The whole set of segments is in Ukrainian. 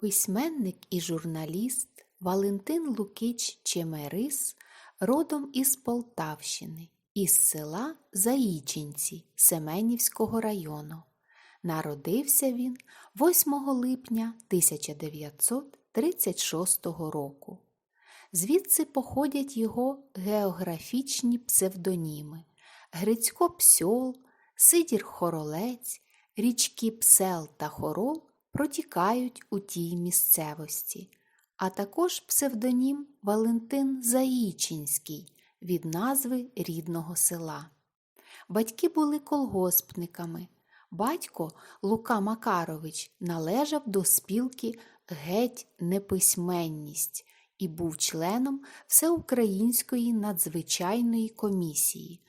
Письменник і журналіст Валентин Лукич Чемерис родом із Полтавщини, із села Заїчинці Семенівського району. Народився він 8 липня 1936 року. Звідси походять його географічні псевдоніми Грицько Псьол, Сидір Хоролець, річки Псел та Хорол протікають у тій місцевості, а також псевдонім Валентин Заїчинський від назви рідного села. Батьки були колгоспниками. Батько Лука Макарович належав до спілки Геть неписьменність і був членом Всеукраїнської надзвичайної комісії.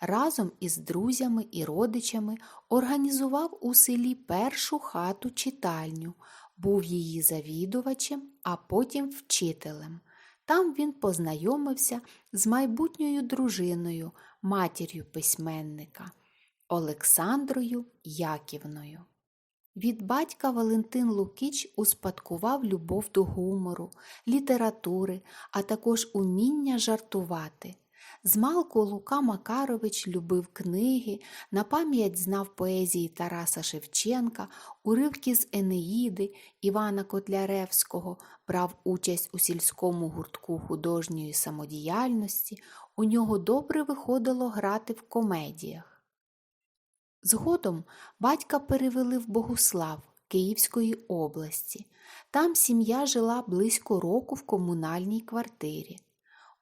Разом із друзями і родичами організував у селі першу хату читальню, був її завідувачем, а потім вчителем. Там він познайомився з майбутньою дружиною, матір'ю письменника Олександрою Яківною. Від батька Валентин Лукіч успадкував любов до гумору, літератури, а також уміння жартувати. Змалку Лука Макарович любив книги, на пам'ять знав поезії Тараса Шевченка, уривки з Енеїди Івана Котляревського, брав участь у сільському гуртку художньої самодіяльності, у нього добре виходило грати в комедіях. Згодом батька перевели в Богуслав Київської області. Там сім'я жила близько року в комунальній квартирі.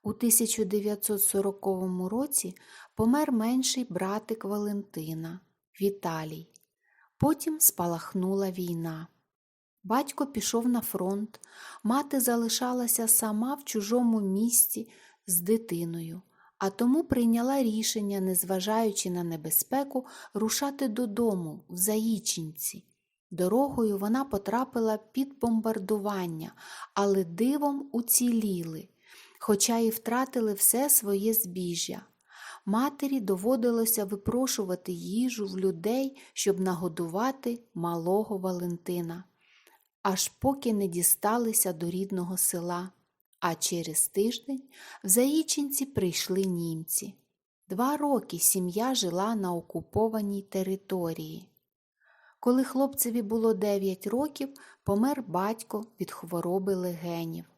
У 1940 році помер менший братик Валентина Віталій. Потім спалахнула війна. Батько пішов на фронт, мати залишалася сама в чужому місті з дитиною, а тому прийняла рішення, незважаючи на небезпеку, рушати додому в Заїчинці. Дорогою вона потрапила під бомбардування, але дивом уціліли хоча і втратили все своє збіжжя. Матері доводилося випрошувати їжу в людей, щоб нагодувати малого Валентина, аж поки не дісталися до рідного села. А через тиждень в Заїчинці прийшли німці. Два роки сім'я жила на окупованій території. Коли хлопцеві було 9 років, помер батько від хвороби легенів.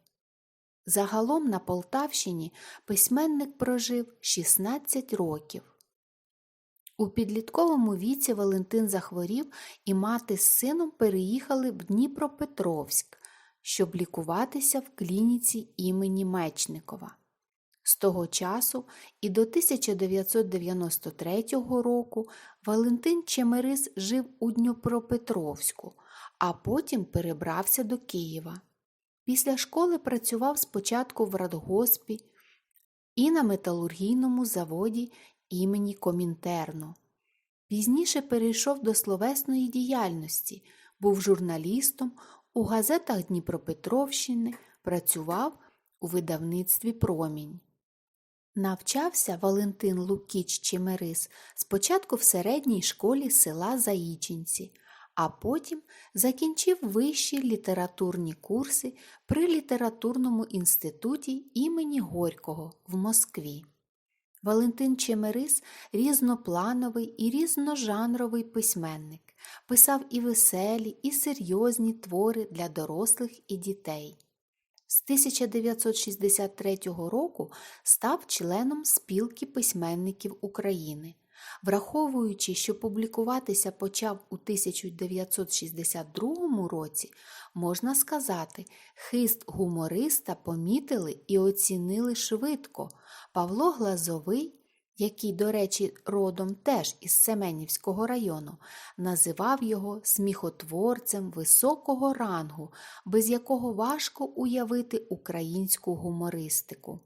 Загалом на Полтавщині письменник прожив 16 років. У підлітковому віці Валентин захворів і мати з сином переїхали в Дніпропетровськ, щоб лікуватися в клініці імені Мечникова. З того часу і до 1993 року Валентин Чемерис жив у Дніпропетровську, а потім перебрався до Києва. Після школи працював спочатку в радгоспі і на металургійному заводі імені Комінтерну. Пізніше перейшов до словесної діяльності, був журналістом у газетах Дніпропетровщини, працював у видавництві Промінь. Навчався Валентин Лукіч Чемерис спочатку в середній школі села Заїчинці – а потім закінчив вищі літературні курси при літературному інституті імені Горького в Москві. Валентин Чемерис різноплановий і різножанровий письменник, писав і веселі, і серйозні твори для дорослих і дітей. З 1963 року став членом спілки письменників України. Враховуючи, що публікуватися почав у 1962 році, можна сказати, хист гумориста помітили і оцінили швидко. Павло Глазовий, який, до речі, родом теж із Семенівського району, називав його сміхотворцем високого рангу, без якого важко уявити українську гумористику.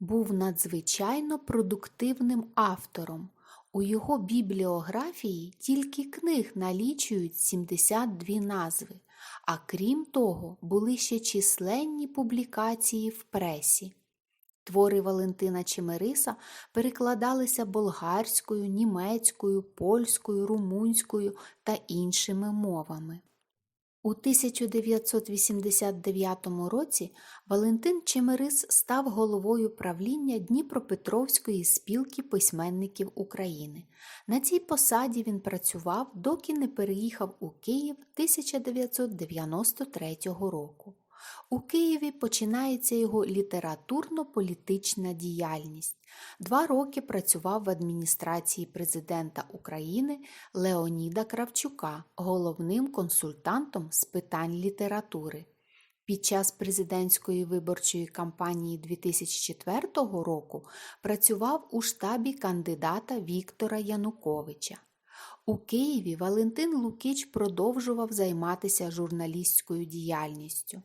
Був надзвичайно продуктивним автором. У його бібліографії тільки книг налічують 72 назви, а крім того, були ще численні публікації в пресі. Твори Валентина Чемериса перекладалися болгарською, німецькою, польською, румунською та іншими мовами. У 1989 році Валентин Чемерис став головою правління Дніпропетровської спілки письменників України. На цій посаді він працював, доки не переїхав у Київ 1993 року. У Києві починається його літературно-політична діяльність. Два роки працював в адміністрації президента України Леоніда Кравчука головним консультантом з питань літератури. Під час президентської виборчої кампанії 2004 року працював у штабі кандидата Віктора Януковича. У Києві Валентин Лукіч продовжував займатися журналістською діяльністю.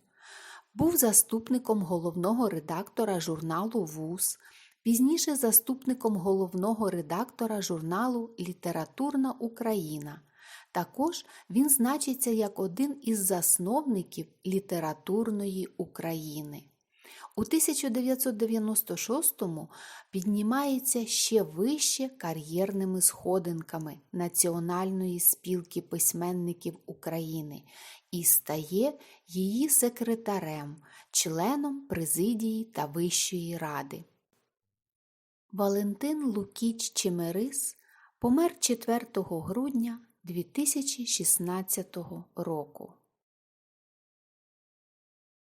Був заступником головного редактора журналу ВУЗ, пізніше заступником головного редактора журналу Літературна Україна. Також він значиться як один із засновників літературної України. У 1996-му піднімається ще вище кар'єрними сходинками Національної спілки письменників України і стає її секретарем, членом президії та Вищої ради. Валентин Лукіч Чемерис помер 4 грудня 2016 року.